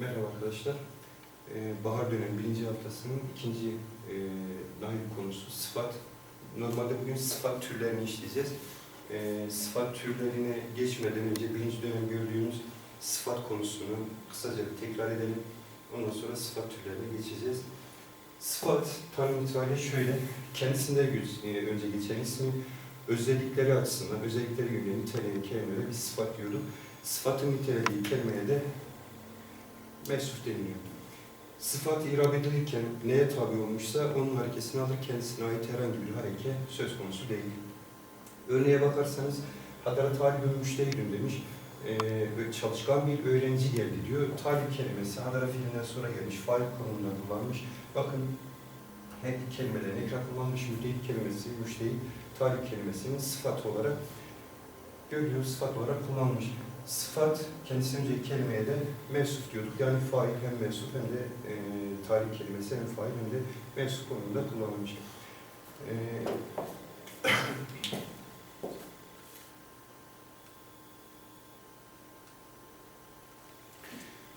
Merhaba arkadaşlar. Ee, bahar dönemi birinci haftasının ikinci e, nail konusu sıfat. Normalde bugün sıfat türlerini işleyeceğiz. Ee, sıfat türlerine geçmeden önce birinci dönem gördüğümüz sıfat konusunu kısaca bir tekrar edelim. Ondan sonra sıfat türlerine geçeceğiz. Sıfat tanım itibariyle şöyle, kendisinde yüz, e, önce geçen ismi, özellikleri açısından, özellikleri yönüyle niteleyen kelimelere bir sıfat diyorduk. Sıfatın nitelediği kelimeye de mevsuf deniliyor. Sıfat irab edilirken neye tabi olmuşsa onun harekesini alır, kendisine ait herhangi bir hareke söz konusu değil. Örneğe bakarsanız Hadarat talibün müştehidün demiş. Ee, çalışkan bir öğrenci geldi diyor. Talip kelimesi Hadara fiilinden sonra gelmiş. Fail konumunda kullanmış. Bakın hep kelimelerini ekran kullanmış. Mütehit kelimesi, müştehit, talip kelimesinin sıfat olarak görüyor, sıfat olarak kullanmış. Sıfat kendisinden önceki kelimeye de mevsuf diyorduk. Yani fail hem mevsuf hem de e, tarih kelimesi hem fail hem de mevsuf konumunda kullanılmış. E,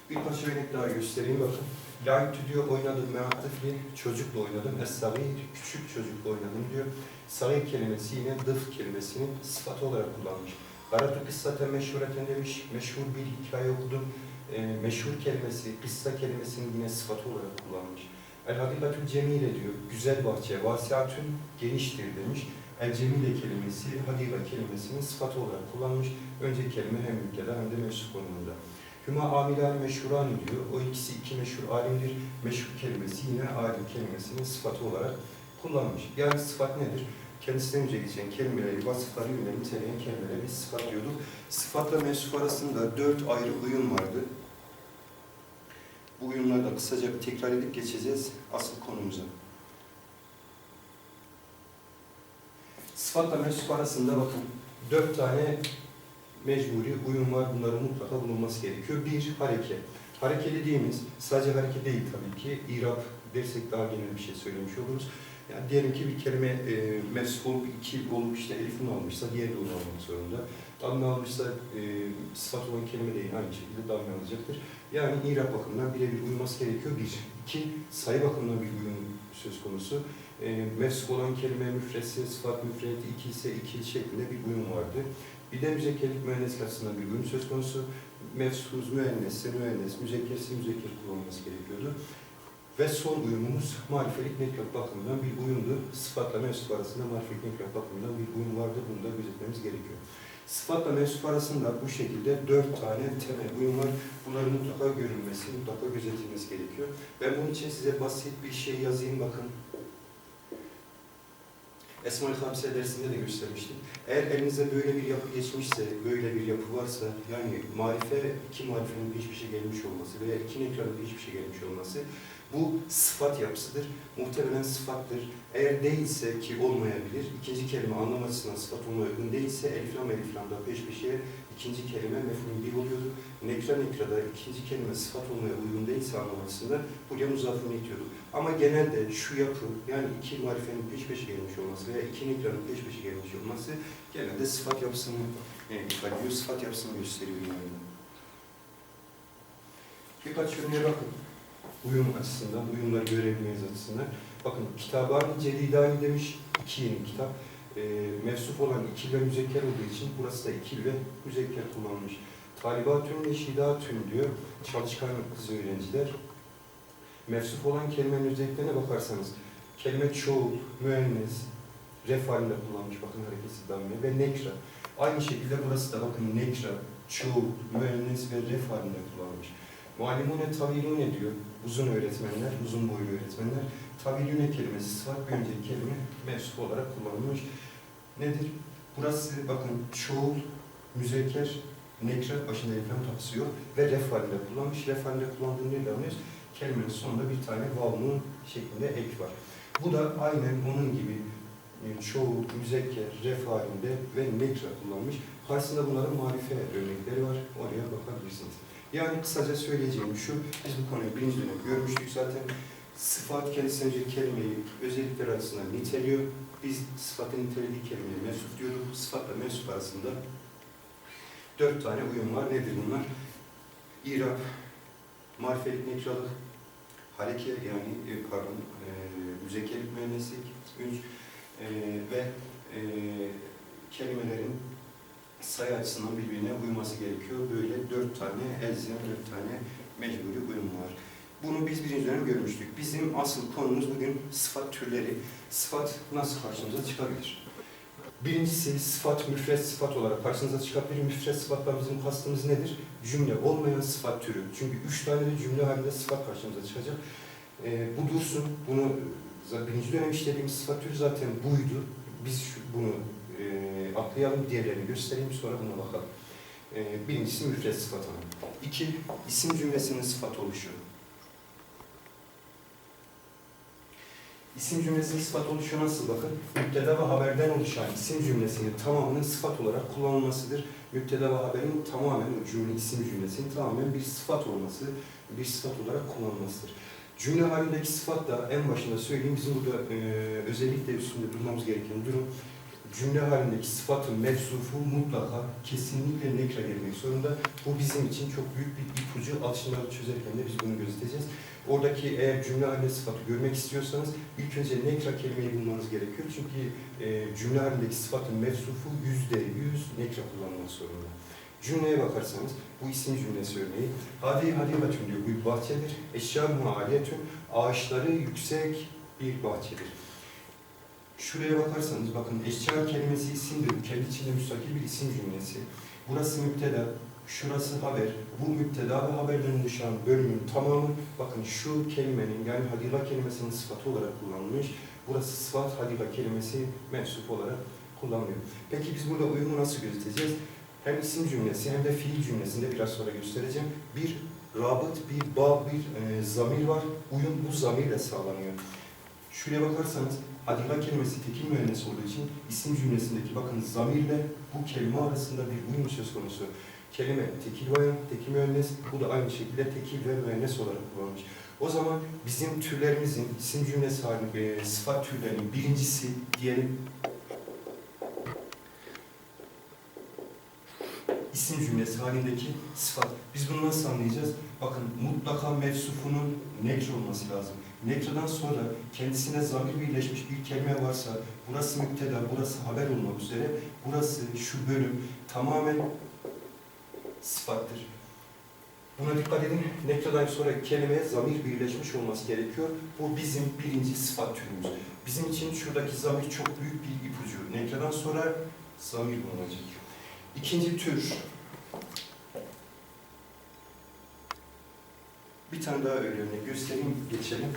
Birkaç örnek daha göstereyim bakın. Layık diyor oynadım meatifli çocukla oynadım. Es-sagir küçük çocukla oynadım diyor. Sagir kelimesi yine dıf kelimesinin sıfatı olarak kullanmış. Garatu kıssaten meşhureten demiş, meşhur bir hikaye okudum. E, meşhur kelimesi, kıssa kelimesinin yine sıfatı olarak kullanmış. El hadikatül cemile diyor, güzel bahçe, vasiatün geniştir demiş. El cemile kelimesi, hadika kelimesinin sıfatı olarak kullanmış. Önce kelime hem ülkede hem de meşhur konumunda. Hüma amilan meşhuran diyor. O ikisi iki meşhur alimdir. Meşhur kelimesi yine alim kelimesinin sıfatı olarak kullanmış. Yani sıfat nedir? Kendisinden önce geçen kelimeleri, vasıfları niteleyen kelimelere biz sıfat diyorduk. Sıfatla mensup arasında dört ayrı uyum vardı. Bu uyumları da kısaca bir tekrar edip geçeceğiz asıl konumuza. Sıfatla mensup arasında bakın dört tane mecburi uyum var. Bunların mutlaka bulunması gerekiyor. Bir, hareke. Hareke dediğimiz sadece hareke değil tabii ki. İrab dersek daha genel bir şey söylemiş oluruz. Yani diyelim ki bir kelime e, mesf olup iki olup işte elifini almışsa diğeri de onu almak zorunda. Damme almışsa e, sıfat olan kelime de yine aynı şekilde damme alacaktır. Yani İrab bakımından birebir uyması gerekiyor bir. İki, sayı bakımından bir uyum söz konusu. E, mesf olan kelime müfretse, sıfat müfreti iki ise iki şeklinde bir uyum vardı. Bir de müzekkerlik müennes açısından bir uyum söz konusu. Mefsuz, müennesse, müennes, müzekkersi, müzekker kullanılması gerekiyordu. Ve son uyumumuz marifelik nekrat bakımından bir uyumdu. Sıfatla mensup arasında marifelik nekrat bakımından bir uyum vardı. Bunu da gözetmemiz gerekiyor. Sıfatla mensup arasında bu şekilde dört tane temel uyum var. Bunların mutlaka görülmesi, mutlaka gözetilmesi gerekiyor. Ben bunun için size basit bir şey yazayım bakın. Esma-ül Hamse dersinde de göstermiştim. Eğer elinize böyle bir yapı geçmişse, böyle bir yapı varsa, yani marife, iki marifenin hiçbir şey gelmiş olması veya iki nekranın hiçbir şey gelmiş olması, bu sıfat yapısıdır. Muhtemelen sıfattır. Eğer değilse ki olmayabilir, ikinci kelime anlam açısından sıfat olmaya uygun değilse eliflam eliflamda peş peşe ikinci kelime mefhum bir oluyordu. Nekra nekrada ikinci kelime sıfat olmaya uygun değilse anlam açısından buraya muzafını itiyordu. Ama genelde şu yapı yani iki marifenin peş peşe gelmiş olması veya iki nekranın peş peşe gelmiş olması genelde sıfat yapısını e, ediyor, sıfat yapısını gösteriyor yani. Birkaç örneğe bakın uyum açısından, uyumları görebilmeniz açısından. Bakın Kitaban Celidani demiş, iki yeni kitap. E, mevsuf olan ikil ve müzekker olduğu için burası da ikil ve müzekker kullanılmış. Talibatün ve şidatün diyor, çalışkan kız öğrenciler. Mevsuf olan kelimenin özelliklerine bakarsanız, kelime çoğul, müennes, ref halinde kullanmış bakın hareketsiz damme ve nekra. Aynı şekilde burası da bakın nekra, çoğul, müennes ve ref halinde kullanmış. Muallimune tavilune diyor. Uzun öğretmenler, uzun boylu öğretmenler. Tavilune kelimesi sıfat bir önceki kelime mensup olarak kullanılmış. Nedir? Burası bakın çoğul, müzekker, nekre başında eliflam tapısı yok ve ref halinde kullanmış. Ref halinde kullandığını nerede anlıyoruz? Kelimenin sonunda bir tane vavnun şeklinde ek var. Bu da aynen onun gibi e, çoğul, müzekker, ref halinde ve nekre kullanmış. Karşısında bunların marife örnekleri var. Oraya bakabilirsiniz. Yani kısaca söyleyeceğim şu, biz bu konuyu birinci dönem görmüştük zaten. Sıfat önce kelimeyi özellikler arasında niteliyor. Biz sıfatın nitelediği kelimeye mensup diyorduk. Sıfatla mensup arasında dört tane uyum var. Nedir bunlar? İrab, Marifelik nekralık, hareke yani e, pardon, e, müzekkerlik mühendislik, üç, e, ve e, kelimelerin sayı açısından birbirine uyması gerekiyor. Böyle dört tane elzem, dört tane mecburi uyum var. Bunu biz birinci dönem görmüştük. Bizim asıl konumuz bugün sıfat türleri. Sıfat nasıl karşımıza çıkabilir? Birincisi sıfat, müfret sıfat olarak karşınıza çıkabilir. Müfret sıfatla bizim kastımız nedir? Cümle olmayan sıfat türü. Çünkü üç tane de cümle halinde sıfat karşımıza çıkacak. Ee, bu dursun. Bunu birinci dönem işlediğimiz sıfat türü zaten buydu. Biz şu, bunu e, atlayalım, diğerlerini göstereyim sonra buna bakalım. E, birincisi müfret sıfat ana. İki, isim cümlesinin sıfat oluşu. İsim cümlesinin sıfat oluşu nasıl bakın? Müpteda ve haberden oluşan isim cümlesinin tamamının sıfat olarak kullanılmasıdır. Müpteda ve haberin tamamen o cümle isim cümlesinin tamamen bir sıfat olması, bir sıfat olarak kullanılmasıdır. Cümle halindeki sıfat da en başında söyleyeyim bizim burada e, özellikle üstünde durmamız gereken durum cümle halindeki sıfatın mevsufu mutlaka kesinlikle nekra gelmek zorunda. Bu bizim için çok büyük bir ipucu. Alışımları çözerken de biz bunu göstereceğiz. Oradaki eğer cümle halinde sıfatı görmek istiyorsanız ilk önce nekra kelimeyi bulmanız gerekiyor. Çünkü e, cümle halindeki sıfatın mevsufu yüzde yüz nekra kullanılmak zorunda. Cümleye bakarsanız bu isim cümlesi örneği. Hadi hadivatün diyor. Bu bir bahçedir. Eşya mualiyetün. Ağaçları yüksek bir bahçedir. Şuraya bakarsanız bakın eşya kelimesi isimdir. Kendi içinde müstakil bir isim cümlesi. Burası müpteda, şurası haber. Bu müpteda ve haberden oluşan bölümün tamamı bakın şu kelimenin yani hadira kelimesinin sıfatı olarak kullanılmış. Burası sıfat hadira kelimesi mensup olarak kullanılıyor. Peki biz burada uyumu nasıl göstereceğiz? Hem isim cümlesi hem de fiil cümlesinde biraz sonra göstereceğim. Bir rabıt, bir bağ, bir e, zamir var. Uyum bu zamirle sağlanıyor. Şuraya bakarsanız Hadika kelimesi tekil mühendis olduğu için isim cümlesindeki bakın zamirle bu kelime arasında bir uyum söz konusu. Kelime tekil bayan, tekil mühendis, bu da aynı şekilde tekil ve mühendis olarak kullanılmış. O zaman bizim türlerimizin isim cümlesi halinde e, sıfat türlerinin birincisi diyelim isim cümlesi halindeki sıfat. Biz bunu nasıl anlayacağız? Bakın mutlaka mevsufunun nekre olması lazım. Nekra'dan sonra kendisine zamir birleşmiş bir kelime varsa, burası müpteda, burası haber olmak üzere, burası şu bölüm tamamen sıfattır. Buna dikkat edin. Nekra'dan sonra kelimeye zamir birleşmiş olması gerekiyor. Bu bizim birinci sıfat türümüz. Bizim için şuradaki zamir çok büyük bir ipucu. Nekra'dan sonra zamir bulunacak. İkinci tür. Bir tane daha öyle göstereyim, geçelim.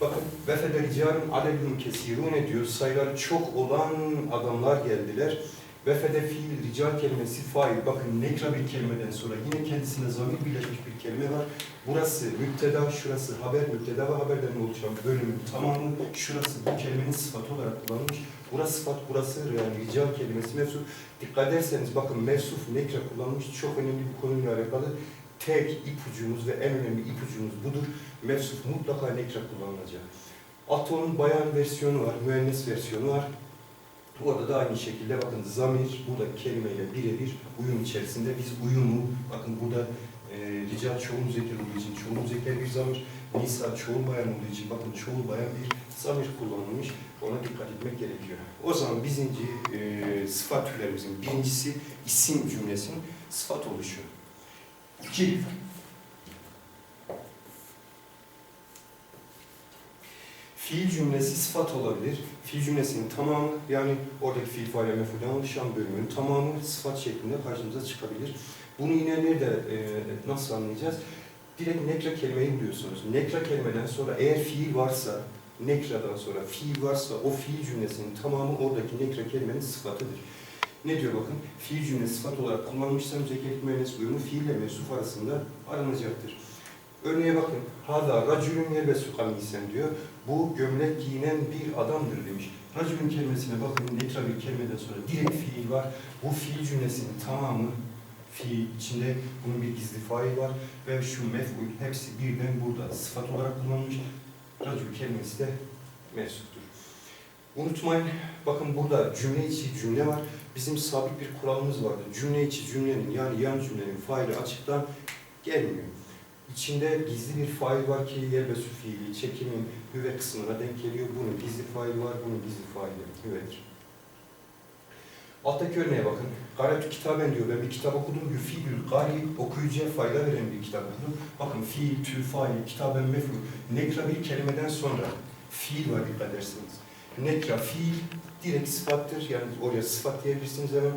Bakın, vefede ricalun alelun kesirun diyor. Sayıları çok olan adamlar geldiler. Vefede fiil rical kelimesi fail. Bakın nekra bir kelimeden sonra yine kendisine zamir birleşmiş bir kelime var. Burası müpteda, şurası haber, müpteda ve haberden oluşan bölümün tamamı. Şurası bu kelimenin sıfatı olarak kullanılmış. Burası sıfat, burası yani rical kelimesi mevsuf. Dikkat ederseniz bakın mevsuf nekra kullanılmış. Çok önemli bir konuyla alakalı tek ipucumuz ve en önemli ipucumuz budur. Mevsuf mutlaka nekra kullanılacak. Atonun bayan versiyonu var, müennes versiyonu var. Orada da aynı şekilde bakın zamir burada kelimeyle birebir uyum içerisinde. Biz uyumu, bakın burada e, rical çoğul müzekker olduğu için çoğul müzekker bir zamir, nisa çoğul bayan olduğu için bakın çoğul bayan bir zamir kullanılmış. Ona dikkat etmek gerekiyor. O zaman birinci e, sıfat türlerimizin birincisi isim cümlesinin sıfat oluşu. İki, fiil cümlesi sıfat olabilir. Fiil cümlesinin tamamı yani oradaki fiil faile mefulden oluşan bölümün tamamı sıfat şeklinde karşımıza çıkabilir. Bunu yine nerede e, nasıl anlayacağız? Direkt nekra kelimeyi buluyorsunuz. Nekra kelimeden sonra eğer fiil varsa, nekradan sonra fiil varsa o fiil cümlesinin tamamı oradaki nekra kelimenin sıfatıdır. Ne diyor bakın? Fiil cümlesi sıfat olarak kullanmışsa müzekkerik müennes uyumu fiille mevsuf arasında aranacaktır. Örneğe bakın. Hada racülün yelbesu kamisen diyor. Bu gömlek giyinen bir adamdır demiş. Racülün kelimesine bakın. Nekra bir kelimeden sonra direkt fiil var. Bu fiil cümlesinin tamamı fiil içinde bunun bir gizli fail var ve şu mef'ul hepsi birden burada sıfat olarak kullanılmış. Racül kelimesi de mevsuftur. Unutmayın, bakın burada cümle içi cümle var. Bizim sabit bir kuralımız vardı. Cümle içi cümlenin yani yan cümlenin faili açıktan gelmiyor. İçinde gizli bir fail var ki yelbesü fiili, çekimin hüve kısmına denk geliyor. Bunun gizli faili var, bunun gizli faili hüvedir. Alttaki örneğe bakın. Garetü kitaben diyor. Ben bir kitap okudum. Yüfidül gari okuyucuya fayda veren bir kitap okudum. Bakın fiil, tü, fail, kitaben mefru. Nekra bir kelimeden sonra fiil var dikkat ederseniz. Nekra fiil direkt sıfattır. Yani oraya sıfat diyebilirsiniz hemen.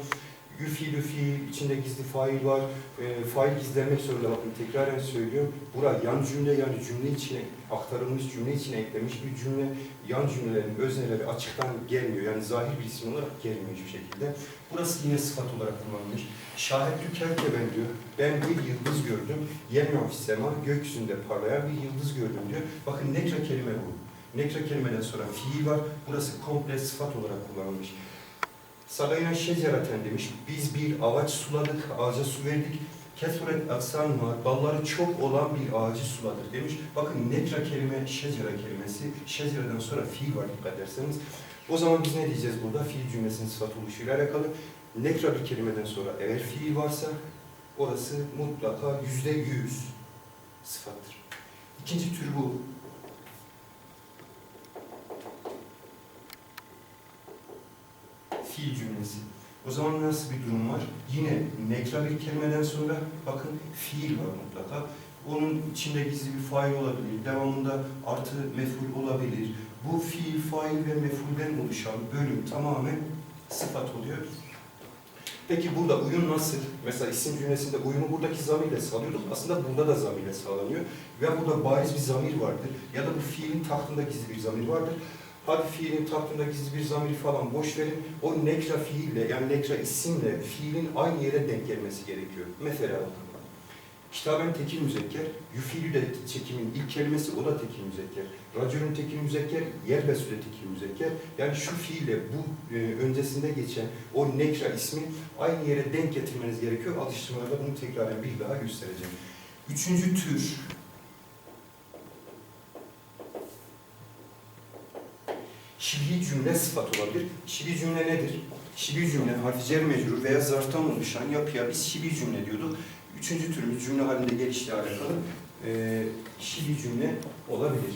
Yüfilü fiil, içinde gizli fail var. E, fail gizlenmek zorunda. Bakın tekraren söylüyorum. Bura yan cümle yani cümle içine aktarılmış cümle içine eklemiş bir cümle. Yan cümlelerin özneleri açıktan gelmiyor. Yani zahir bir isim olarak gelmiyor hiçbir şekilde. Burası yine sıfat olarak kullanılmış. Şahit kerke ben diyor. Ben bir yıldız gördüm. Yemyon sema gökyüzünde parlayan bir yıldız gördüm diyor. Bakın nekra kelime bu. Nekra kelimeden sonra fiil var. Burası komple sıfat olarak kullanılmış. Salayna şeceraten demiş. Biz bir ağaç suladık, ağaca su verdik. Kesuret aksan var, dalları çok olan bir ağacı suladık demiş. Bakın nekra kelime, şecera kelimesi, şecereden sonra fiil var dikkat ederseniz. O zaman biz ne diyeceğiz burada? Fiil cümlesinin sıfat oluşuyla alakalı. Nekra bir kelimeden sonra eğer fiil varsa orası mutlaka yüzde yüz sıfattır. İkinci tür bu. Fiil cümlesi. O zaman nasıl bir durum var? Yine nekra bir kelimeden sonra bakın fiil var mutlaka. Onun içinde gizli bir fail olabilir. Devamında artı meful olabilir. Bu fiil, fail ve mefulden oluşan bölüm tamamen sıfat oluyor. Peki burada uyum nasıl? Mesela isim cümlesinde uyumu buradaki zamirle sağlıyorduk. Aslında burada da zamirle sağlanıyor. Ve burada bariz bir zamir vardır. Ya da bu fiilin tahtında gizli bir zamir vardır. Hadi fiilin tahtında gizli bir zamiri falan boş verin. O nekra fiille yani nekra isimle fiilin aynı yere denk gelmesi gerekiyor. Mesela kitaben tekil müzekker, yüfiilü de çekimin ilk kelimesi o da tekil müzekker. Racülün tekil müzekker, yerbesü de tekil müzekker. Yani şu fiille bu e, öncesinde geçen o nekra ismi aynı yere denk getirmeniz gerekiyor. Alıştırmalarda bunu tekraren bir daha göstereceğim. Üçüncü tür Şibi cümle sıfat olabilir. Şibi cümle nedir? Şibi cümle harfi cer mecrur veya zarftan oluşan yapıya biz şibi cümle diyorduk. Üçüncü türümüz cümle halinde gelişle alakalı e, şibi cümle olabilir.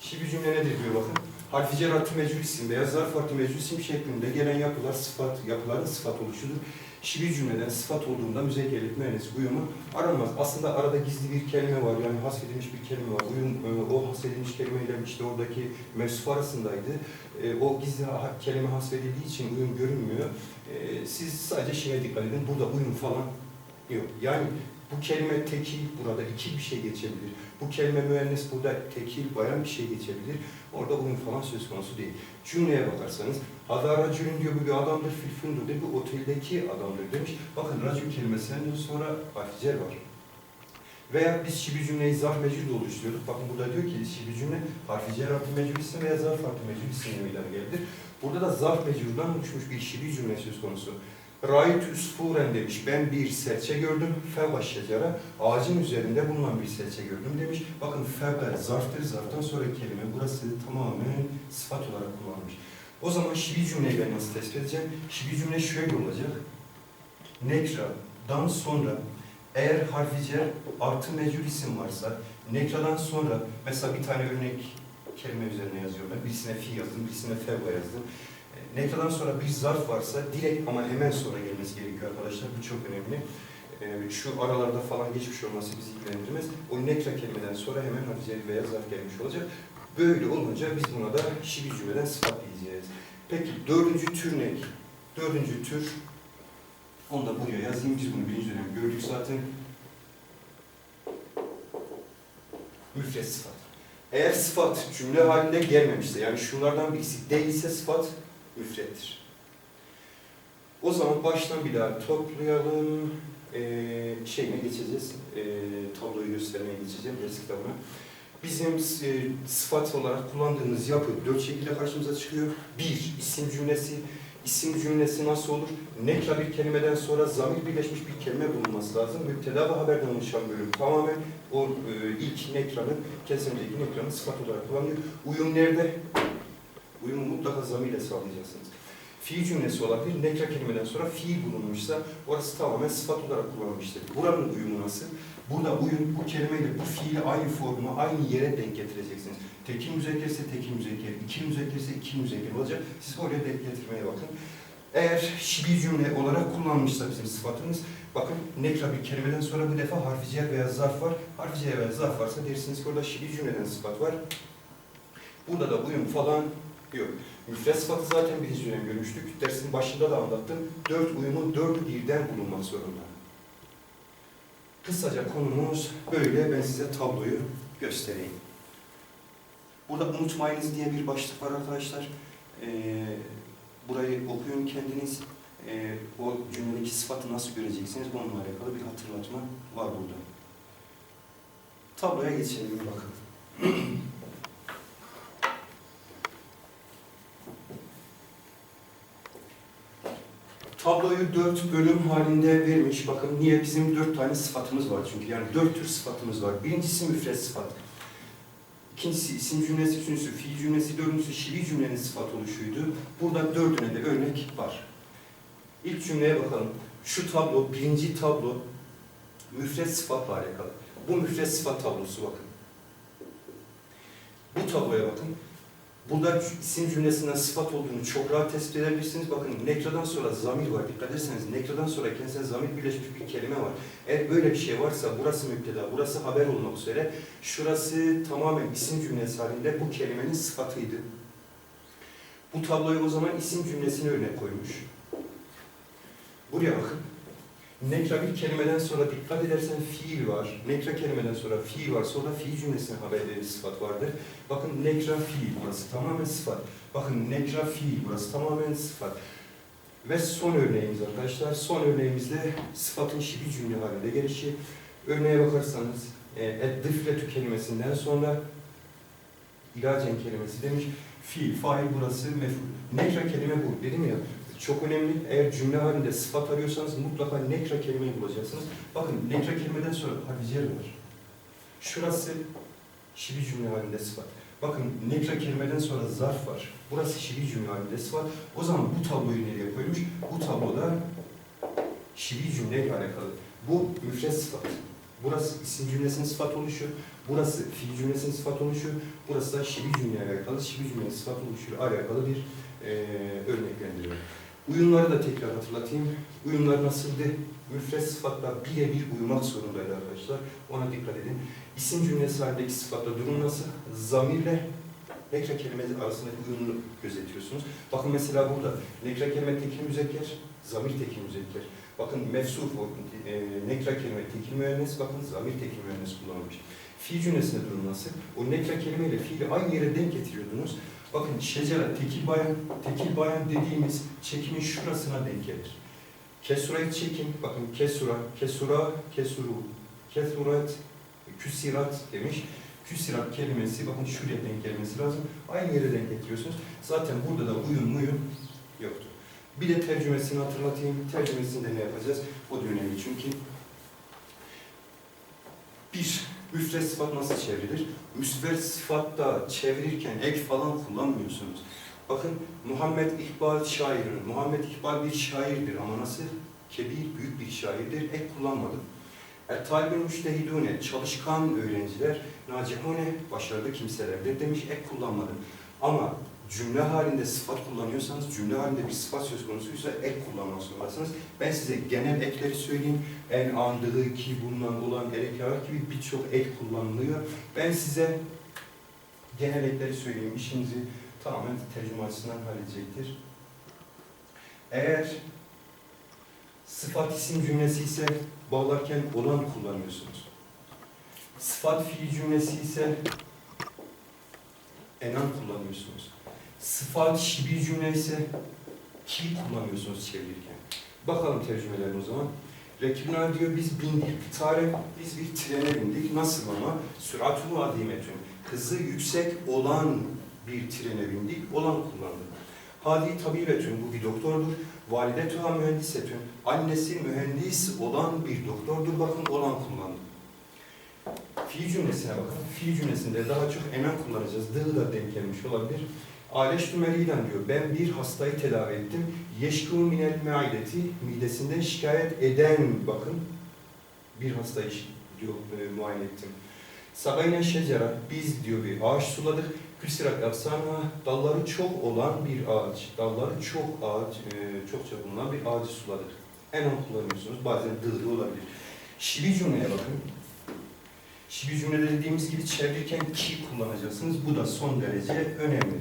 Şibi cümle nedir diyor bakın. Harfi cer artı mecrur isim veya zarf artı mecrur isim şeklinde gelen yapılar sıfat, yapıların sıfat oluşudur. Şibi cümleden sıfat olduğunda müzekkerlik mühendis uyumu aranmaz. Aslında arada gizli bir kelime var yani hasfedilmiş bir kelime var. Uyum, o hasfedilmiş kelimeyle işte oradaki mevsuf arasındaydı. E, o gizli kelime hasfedildiği için uyum görünmüyor. E, siz sadece şeye dikkat edin. Burada uyum falan yok. Yani bu kelime tekil burada iki bir şey geçebilir. Bu kelime müennes burada tekil bayan bir şey geçebilir. Orada uyum falan söz konusu değil. Cümleye bakarsanız Hada racülün diyor bu bir adamdır filfundur diyor. Bu oteldeki adamdır demiş. Bakın racül kelimesinden sonra harficer var. Veya biz şibi cümleyi zarf mecul oluşturuyorduk. Bakın burada diyor ki şibi cümle harficer artı mecul isim veya zarf artı mecul isimle meydana geldi. Burada da zarf meculdan oluşmuş bir şibi cümle söz konusu. Rayet üsfuren demiş. Ben bir serçe gördüm. Fevva şecere. Ağacın üzerinde bulunan bir serçe gördüm demiş. Bakın fevva zarftır. Zarftan sonra kelime. Burası tamamen sıfat olarak kullanılmış. O zaman şibi cümleyi ben nasıl tespit edeceğim? Şibi cümle şöyle olacak. Nekra'dan sonra eğer harficer artı mecul isim varsa nekradan sonra mesela bir tane örnek kelime üzerine yazıyorum ben. Birisine fi yazdım, birisine fevva yazdım. Nekradan sonra bir zarf varsa direkt ama hemen sonra gelmesi gerekiyor arkadaşlar. Bu çok önemli. E, Şu aralarda falan geçmiş olması bizi ilgilendirmez. O nekra kelimeden sonra hemen harficer veya zarf gelmiş olacak. Böyle olunca biz buna da şibi cümleden sıfat diyeceğiz. Peki dördüncü tür ne? Dördüncü tür, onu da buraya yazayım. Biz bunu birinci dönem gördük zaten. Müfret sıfat. Eğer sıfat cümle halinde gelmemişse, yani şunlardan birisi değilse sıfat müfrettir. O zaman baştan bir daha toplayalım. Ee, şeyine geçeceğiz. Ee, tabloyu göstermeye geçeceğim ders kitabına. Bizim e, sıfat olarak kullandığımız yapı dört şekilde karşımıza çıkıyor. Bir, isim cümlesi. İsim cümlesi nasıl olur? Nekra bir kelimeden sonra zamir birleşmiş bir kelime bulunması lazım. Müpteda ve haberden oluşan bölüm tamamen o e, ilk nekranın, kesimdeki nekranın sıfat olarak kullanılıyor. Uyum nerede? Uyumu mutlaka zamirle sağlayacaksınız. fiil cümlesi olabilir. Nekra kelimeden sonra fiil bulunmuşsa orası tamamen sıfat olarak kullanılmıştır. Buranın uyumu nasıl? Burada uyum bu kelimeyle bu fiili aynı formu, aynı yere denk getireceksiniz. Tekil müzekkerse tekil müzekker, ikili müzekkerse ikili müzekker olacak. Siz oraya denk getirmeye bakın. Eğer şibi cümle olarak kullanmışsa bizim sıfatımız, bakın nekra bir kelimeden sonra bu defa harfi cer veya zarf var. Harfi cer veya zarf varsa dersiniz ki orada şibi cümleden sıfat var. Burada da uyum falan yok. Müfret sıfatı zaten birinci dönem görmüştük. Dersin başında da anlattım. Dört uyumu dört birden bulunmak zorunda. Kısaca konumuz böyle. Ben size tabloyu göstereyim. Burada unutmayınız diye bir başlık var arkadaşlar. Ee, burayı okuyun kendiniz. Ee, o cümledeki sıfatı nasıl göreceksiniz onunla alakalı bir hatırlatma var burada. Tabloya geçelim bakın. Tabloyu dört bölüm halinde vermiş. Bakın niye? Bizim dört tane sıfatımız var çünkü. Yani dört tür sıfatımız var. Birincisi müfret sıfat. İkincisi isim cümlesi, üçüncüsü fiil cümlesi, dördüncüsü şivi cümlenin sıfat oluşuydu. Burada dördüne de örnek var. İlk cümleye bakalım. Şu tablo, birinci tablo müfret sıfatla alakalı. Bu müfret sıfat tablosu bakın. Bu tabloya bakın. Burada isim cümlesinden sıfat olduğunu çok rahat tespit edebilirsiniz. Bakın nekradan sonra zamir var. Dikkat ederseniz nekradan sonra kendisine zamir birleşmiş bir kelime var. Eğer böyle bir şey varsa burası müpteda, burası haber olmak üzere şurası tamamen isim cümlesi halinde bu kelimenin sıfatıydı. Bu tabloya o zaman isim cümlesini örnek koymuş. Buraya bakın. Nekra bir kelimeden sonra dikkat edersen fiil var. Nekra kelimeden sonra fiil var. Sonra fiil cümlesine haber bir sıfat vardır. Bakın nekra fiil burası tamamen sıfat. Bakın nekra fiil burası tamamen sıfat. Ve son örneğimiz arkadaşlar. Son örneğimizde sıfatın şibi cümle halinde gelişi. Örneğe bakarsanız e, eddifletü kelimesinden sonra ilacen kelimesi demiş. Fiil, fail burası meful. Nekra kelime bu. Dedim ya çok önemli. Eğer cümle halinde sıfat arıyorsanız mutlaka nekra kelimeyi bulacaksınız. Bakın nekra kelimeden sonra harfi cer var. Şurası şibi cümle halinde sıfat. Bakın nekra kelimeden sonra zarf var. Burası şibi cümle halinde sıfat. O zaman bu tabloyu nereye koymuş? Bu tabloda şibi cümleyle alakalı. Bu müfret sıfat. Burası isim cümlesinin sıfat oluşu. Burası fiil cümlesinin sıfat oluşu. Burası da şibi cümleyle alakalı. Şibi cümlenin sıfat oluşuyla alakalı bir e, örneklendirme. Uyumları da tekrar hatırlatayım. Uyumlar nasıldı? Müfret sıfatla birebir uyumak zorundaydı arkadaşlar. Ona dikkat edin. İsim cümlesi halindeki sıfatla durum nasıl? Zamirle nekra kelimesi arasındaki uyumunu gözetiyorsunuz. Bakın mesela burada nekra kelime tekil müzekker, zamir tekil müzekker. Bakın mefsuf, e, nekra kelime tekil müennes, bakın zamir tekil müennes kullanılmış. Fiil cümlesinde durum nasıl? O nekra kelimeyle fiili aynı yere denk getiriyordunuz. Bakın şecere, tekil bayan, tekil bayan dediğimiz çekimin şurasına denk gelir. Kesurayı çekin, bakın kesura, kesura, kesuru, kesurat, küsirat demiş. Küsirat kelimesi, bakın şuraya denk gelmesi lazım. Aynı yere denk getiriyorsunuz. Zaten burada da uyum muyum yoktu. Bir de tercümesini hatırlatayım. Tercümesinde ne yapacağız? O da önemli çünkü. Bir, müfret sıfat nasıl çevrilir? Müsvet sıfatta çevirirken ek falan kullanmıyorsunuz. Bakın Muhammed İkbal şairin. Muhammed İkbal bir şairdir ama nasıl? Kebir, büyük bir şairdir. Ek kullanmadım. Talibül müştehidune, çalışkan öğrenciler, nacihune, başarılı kimselerdir demiş, ek kullanmadım. Ama cümle halinde sıfat kullanıyorsanız, cümle halinde bir sıfat söz konusuysa ek kullanmak zorundasınız. Ben size genel ekleri söyleyeyim. En andığı ki bulunan olan erekâr gibi birçok ek kullanılıyor. Ben size genel ekleri söyleyeyim. İşinizi tamamen tercüme açısından halledecektir. Eğer sıfat isim cümlesi ise bağlarken olan kullanıyorsunuz. Sıfat fiil cümlesi ise enan kullanıyorsunuz. Sıfat şibi cümle ise ki kullanıyorsunuz çevirirken. Bakalım tercümelerine o zaman. Rekibuna diyor biz bindik. Tarih biz bir trene bindik. Nasıl ama? Süratü adimetün. Hızı yüksek olan bir trene bindik. Olan kullandık. Hadi tabibetün. Bu bir doktordur. Validetüha mühendisetün. Annesi mühendis olan bir doktordur. Bakın olan kullandık. Fiil cümlesine bakın. Fiil cümlesinde daha çok emen kullanacağız. Dığı da denk gelmiş olabilir. Aleştü meriden diyor. Ben bir hastayı tedavi ettim. Yeşkû minel me'ideti midesinden şikayet eden bakın bir hastayı diyor e, muayene ettim. Sagayne şecera biz diyor bir ağaç suladık. Külsirak yapsana dalları çok olan bir ağaç. Dalları çok ağaç, e, çokça bulunan bir ağacı suladık. En an kullanıyorsunuz. Bazen dığırı olabilir. Şibi cümleye bakın. Şibi cümlede dediğimiz gibi çevirirken ki kullanacaksınız. Bu da son derece önemli.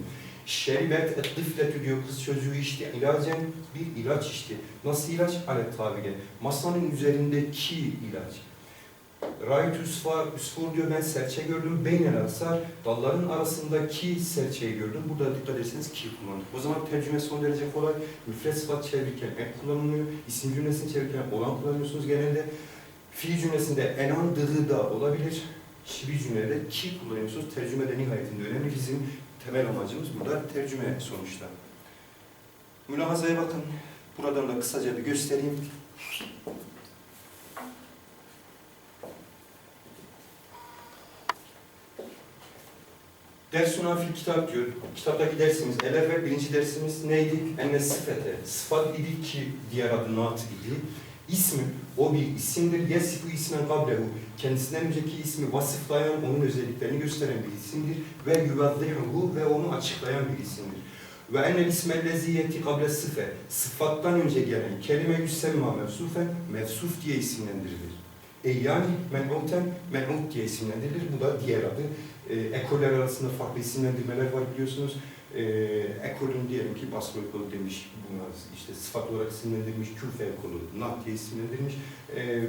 Şeribet et tıfletü diyor kız çocuğu içti. İlacen bir ilaç içti. Nasıl ilaç? Alet tabiri. Masanın üzerindeki ilaç. Rayt üsfar, üsfur diyor ben serçe gördüm. Beynel asar, dalların arasındaki serçeyi gördüm. Burada dikkat ederseniz ki kullandık. O zaman tercüme son derece kolay. Müfret sıfat çevirirken ek kullanılıyor. İsim cümlesini çevirirken olan kullanıyorsunuz genelde. Fiil cümlesinde enan dığı da olabilir. Şibi cümlede ki kullanıyorsunuz. Tercümede nihayetinde önemli. Bizim temel amacımız burada tercüme sonuçta. Mülahazaya bakın. Buradan da kısaca bir göstereyim. Dersuna fil kitap diyor. Kitaptaki dersimiz, elef birinci dersimiz neydi? Enne sıfete. Sıfat idi ki diğer adı naat idi. İsmi, o bir isimdir. Yesifu ismen kablehu. Kendisinden önceki ismi vasıflayan, onun özelliklerini gösteren bir isimdir. Ve yuvaddihuhu ve onu açıklayan bir isimdir. Ve ennel ismellezi yeti kable sıfe. Sıfattan önce gelen kelime yüsemma mevsufen, mevsuf diye isimlendirilir. E yani men'uten, men'ut diye isimlendirilir. Bu da diğer adı. E, ekoller arasında farklı isimlendirmeler var biliyorsunuz. E, ekolün diyelim ki Basra ekolu demiş, buna işte sıfat olarak isimlendirmiş, Küfe ekolu, Nat diye isimlendirmiş. E,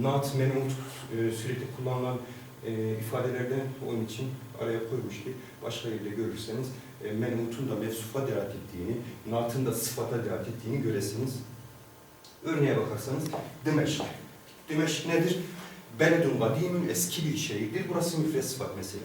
Nat, men'ut e, sürekli kullanılan e, ifadelerde onun için araya koymuş ki başka yerde görürseniz e, men'utun da mevsufa delalet ettiğini, Nat'ın da sıfata delalet ettiğini göresiniz. Örneğe bakarsanız Dimeşk. Dimeşk nedir? Beledun kadimün eski bir şehirdir. Burası müfret sıfat mesela.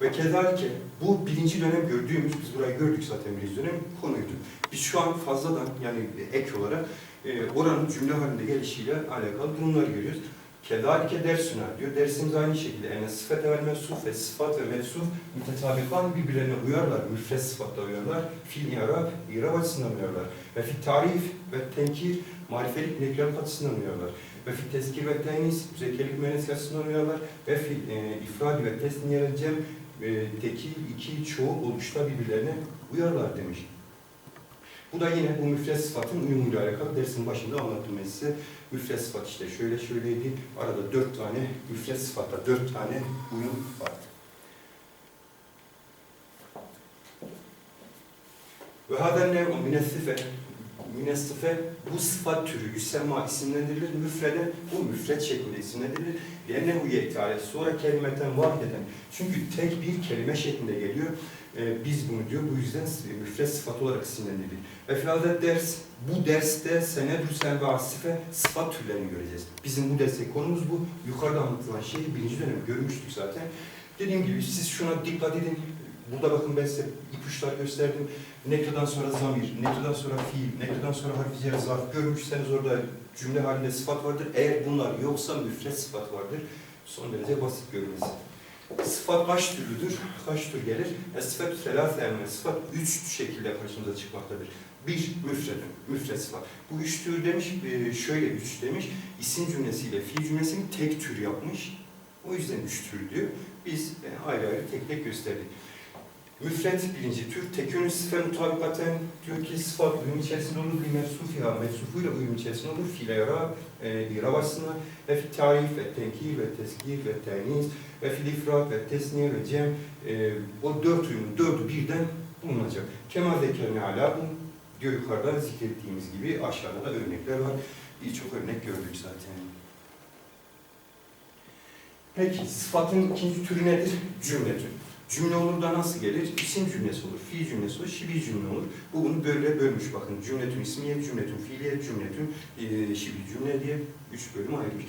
Ve kezalike bu birinci dönem gördüğümüz, biz burayı gördük zaten birinci dönem konuydu. Biz şu an fazladan yani ek olarak e, oranın cümle halinde gelişiyle alakalı durumları görüyoruz. Kedalike dersuna diyor. Dersimiz aynı şekilde. Yani sıfat ve mevsuf ve sıfat ve mevsuf mütetabikan birbirlerine uyarlar. Müfret sıfatla uyarlar. Fil irab, irab açısından uyarlar. Ve fil tarif ve tenkir, marifelik nekrar açısından uyarlar. Ve fil tezkir ve tenis, müzekkerlik mühendis açısından uyarlar. Ve fil e, ifrad ve tesniye cem, e, tekil, iki, çoğu oluşta birbirlerine uyarlar demiş. Bu da yine bu müfret sıfatın uyumuyla alakalı dersin başında anlattım ben size. Müfret sıfat işte şöyle şöyleydi. Arada dört tane müfret sıfatta dört tane uyum vardı. Ve haden ne o minesife bu sıfat türü yüsemma isimlendirilir. Müfrede bu müfret şeklinde isimlendirilir. Lennehu yektare sonra kelimeten vahideten. Çünkü tek bir kelime şeklinde geliyor. Ee, biz bunu diyor bu yüzden müfret sıfat olarak isimlendirdik. Ve filalde ders bu derste senedü selve asife sıfat türlerini göreceğiz. Bizim bu derste konumuz bu. Yukarıda anlatılan şeyi birinci dönem görmüştük zaten. Dediğim gibi siz şuna dikkat edin. Burada bakın ben size ipuçlar gösterdim. Nekreden sonra zamir, nekreden sonra fiil, nekreden sonra harfi cer zarf görmüşseniz orada cümle halinde sıfat vardır. Eğer bunlar yoksa müfret sıfat vardır. Son derece basit görmesi. Sıfat kaç türlüdür? Kaç tür gelir? Sıfat selâs emme. Sıfat üç şekilde karşımıza çıkmaktadır. Bir, müfredin, müfred sıfat. Bu üç tür demiş, e, şöyle üç demiş. İsim cümlesiyle fiil cümlesini tek tür yapmış. O yüzden üç tür diyor. Biz e, ayrı ayrı tek tek gösterdik. Müfret birinci tür, tekünü sıfe mutabikaten ki sıfat uyum içerisinde olur, bir mevsufiha, mevsufuyla uyum içerisinde olur, fiile yara, e, irab açısından, ve fi tarif, ve tenkir, ve tezkir, ve tenis, ve fil ifrat, ve tesniye, ve cem, e, o dört uyumun dördü birden bulunacak. Kemal zekerine ala, bu diyor yukarıda zikrettiğimiz gibi aşağıda da örnekler var. Birçok örnek gördük zaten. Peki, sıfatın ikinci türü nedir? Cümle türü. Cümle olur da nasıl gelir? İsim cümlesi olur, fiil cümlesi olur, şibi cümle olur. Bu bunu böyle bölmüş bakın. Cümletün ismiye, cümletün fiiliye, cümletün e, şibi cümle diye üç bölüm ayırmış.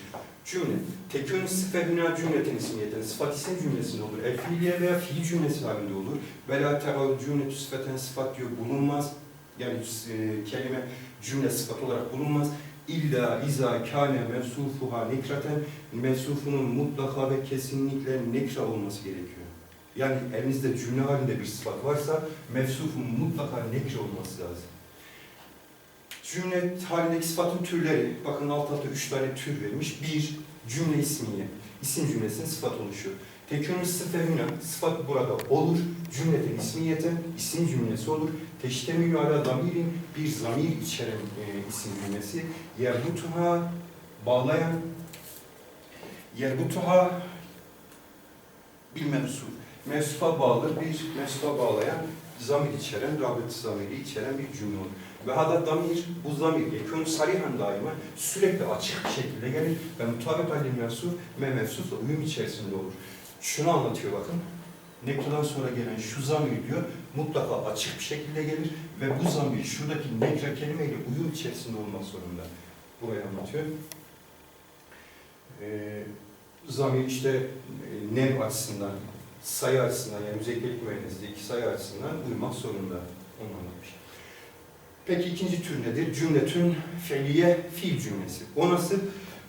Cümle. Tekün sıfe hüna cümletin ismiyeten. Sıfat isim cümlesinde olur. El fiiliye veya fiil cümlesi halinde olur. Ve la tevav cümletü sıfeten sıfat diyor bulunmaz. Yani e, kelime cümle sıfat olarak bulunmaz. İlla iza kâne mevsufuha nekraten mevsufunun mutlaka ve kesinlikle nekra olması gerekiyor. Yani elinizde cümle halinde bir sıfat varsa mevsufun mutlaka nekre olması lazım. Cümle halindeki sıfatın türleri, bakın alt alta üç tane tür vermiş. Bir, cümle ismiye. İsim cümlesinin sıfat oluşu. Tekünün sıfemine, sıfat burada olur. Cümleten ismiyeten, isim cümlesi olur. Teştemülü ala damirin, bir zamir içeren e, isim cümlesi. Yerbutuha, bağlayan, yerbutuha bir mevsuf. Mevsufa bağlı, bir mevsufa bağlayan, zamir içeren, rabıt zamiri içeren bir cümle olur. Ve hada damir, bu zamir, yekûn sarihan daima sürekli açık bir şekilde gelir ve mutabet halil mevsuf ve mevsufla uyum içerisinde olur. Şunu anlatıyor bakın. Nekra'dan sonra gelen şu zamir diyor, mutlaka açık bir şekilde gelir ve bu zamir şuradaki nekra kelimeyle uyum içerisinde olmak zorunda. Burayı anlatıyor. Ee, zamir işte e, nem açısından, sayı açısından yani müzekkerlik mühendisliği sayı açısından uymak zorunda. Onu anlatmış. Peki ikinci tür nedir? Cümletün fiiliye fiil cümlesi. O nasıl?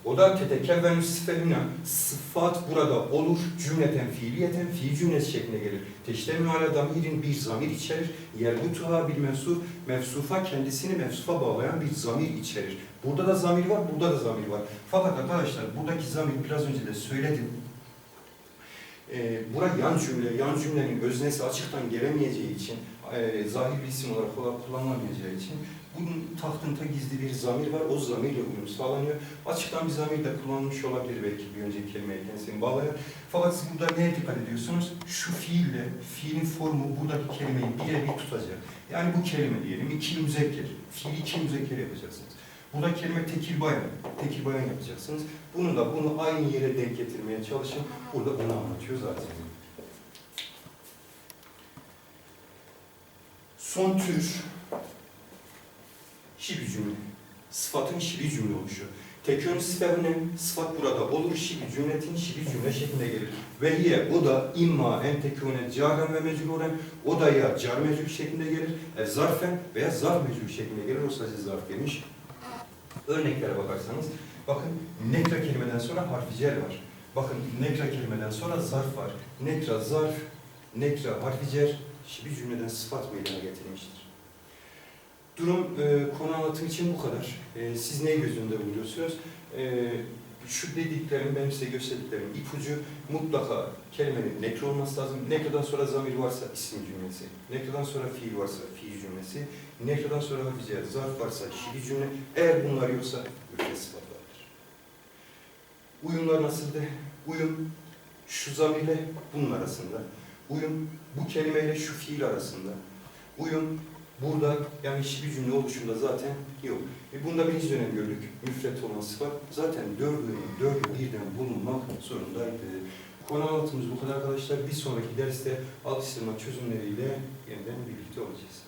O da tetekevvenü sıfetine sıfat burada olur. Cümleten fiiliyeten fiil cümlesi şeklinde gelir. Teştemü ala damirin bir zamir içerir. Yerbutuha bir mevsuf. Mevsufa kendisini mevsufa bağlayan bir zamir içerir. Burada da zamir var, burada da zamir var. Fakat arkadaşlar buradaki zamir biraz önce de söyledim. Ee, bura yan cümle, yan cümlenin öznesi açıktan gelemeyeceği için, e, zahir bir isim olarak kullanılamayacağı için bunun tahtında gizli bir zamir var, o zamirle uyum sağlanıyor. Açıktan bir zamir de kullanılmış olabilir belki bir önceki kelimeye kendisini bağlayan. Fakat siz burada neye dikkat ediyorsunuz? Şu fiille, fiilin formu buradaki kelimeyi birebir tutacak. Yani bu kelime diyelim, iki müzekker, fiil iki müzekker yapacaksınız. Burada kelime tekil bayan, tekil bayan yapacaksınız. Bunu da bunu aynı yere denk getirmeye çalışın. Burada bunu anlatıyor zaten. Son tür şibi cümle. Sıfatın şibi cümle oluşu. Tekün sıfatının sıfat burada olur. Şibi cümletin şibi cümle şeklinde gelir. Ve hiye o da imma en tekûne caren ve mecruren o da ya car mecrur şeklinde gelir. E, zarfen veya zarf mecrur şeklinde gelir. O sadece zarf demiş. Örneklere bakarsanız bakın nekra kelimeden sonra harfi cer var. Bakın nekra kelimeden sonra zarf var. Nekra, zarf, nekra, harfi cer bir cümleden sıfat meydana getirmiştir. Durum e, konu anlatım için bu kadar. E, siz neyi göz önünde buluyorsunuz? E, şu dediklerim, benim size gösterdiklerim ipucu mutlaka kelimenin nekra olması lazım. Nekradan sonra zamir varsa isim cümlesi, nekradan sonra fiil varsa fiil cümlesi, nekradan sonra hafize, zarf varsa şibi cümle. Eğer bunlar yoksa ülke sıfat. Uyumlar nasıldı? Uyum şu zamirle bunun arasında. Uyum bu kelimeyle şu fiil arasında. Uyum burada yani şibi cümle oluşunda zaten yok. E bunda birinci dönem gördük. Müfret olan sıfat zaten dördünün dördü birden bulunmak zorundaydı. Konu anlatımımız bu kadar arkadaşlar. Bir sonraki derste alıştırma çözümleriyle yeniden birlikte olacağız.